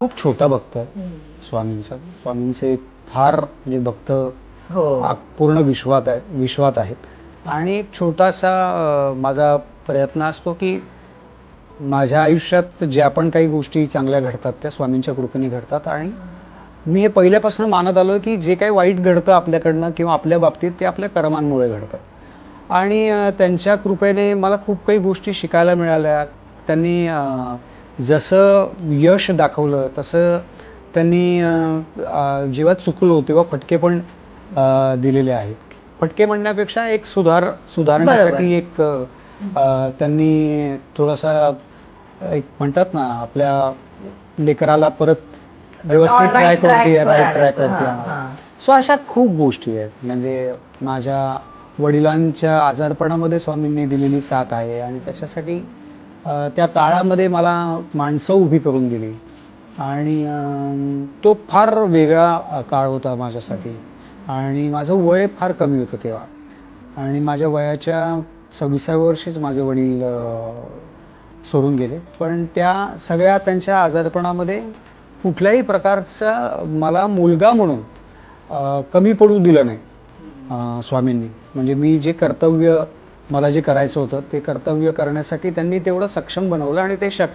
खूप छोटा भक्त आहे. स्वामींचा स्वामींचे फार म्हणजे भक्त हो. आ- पूर्ण विश्वात आहे विश्वात आहेत. आणि एक छोटासा अं, माझा प्रयत्न असतो की माझ्या आयुष्यात ज्या पण काही गोष्टी चांगल्या घडतात त्या स्वामींच्या कृपेने घडतात. आणि मी हे पहिल्यापासून मानत आलो की जे काही वाईट घडतं आपल्याकडनं किंवा आपल्या बाबतीत ते आपल्या कर्मांमुळे घडतं. आणि अं, त्यांच्या कृपेने मला खूप काही गोष्टी शिकायला मिळाल्या. त्यांनी अं, जसं यश दाखवलं तसं त्यांनी जेव्हा चुकलो तेव्हा फटके पण दिलेले आहेत. फटके म्हणण्यापेक्षा एक सुधार सुधारण्यासाठी एक त्यांनी थोडासा एक म्हणतात ना आपल्या लेकराला परत व्यवस्थित वरती वर राईट आणायचं. हां. सो अशा खूप गोष्टी आहेत. म्हणजे माझ्या वडिलांच्या आजारपणामध्ये स्वामींनी दिलेली साथ आहे आणि त्याच्यासाठी त्या काळामध्ये मला माणसं उभी करून दिली. आणि तो फार वेगळा काळ होता माझ्यासाठी. आणि माझं वय फार कमी होतं तेव्हा. आणि माझ्या वयाच्या सव्वीसाव्या वर्षीच माझे वडील सोडून गेले. पण त्या सगळ्या त्यांच्या आजारपणामध्ये कुठल्याही प्रकारचा मला मुलगा म्हणून कमी पडू दिलं नाही स्वामींनी. म्हणजे मी जे कर्तव्य मला जे करायचं होतं ते कर्तव्य करण्यासाठी त्यांनी तेवढं सक्षम बनवलं आणि ते शक्य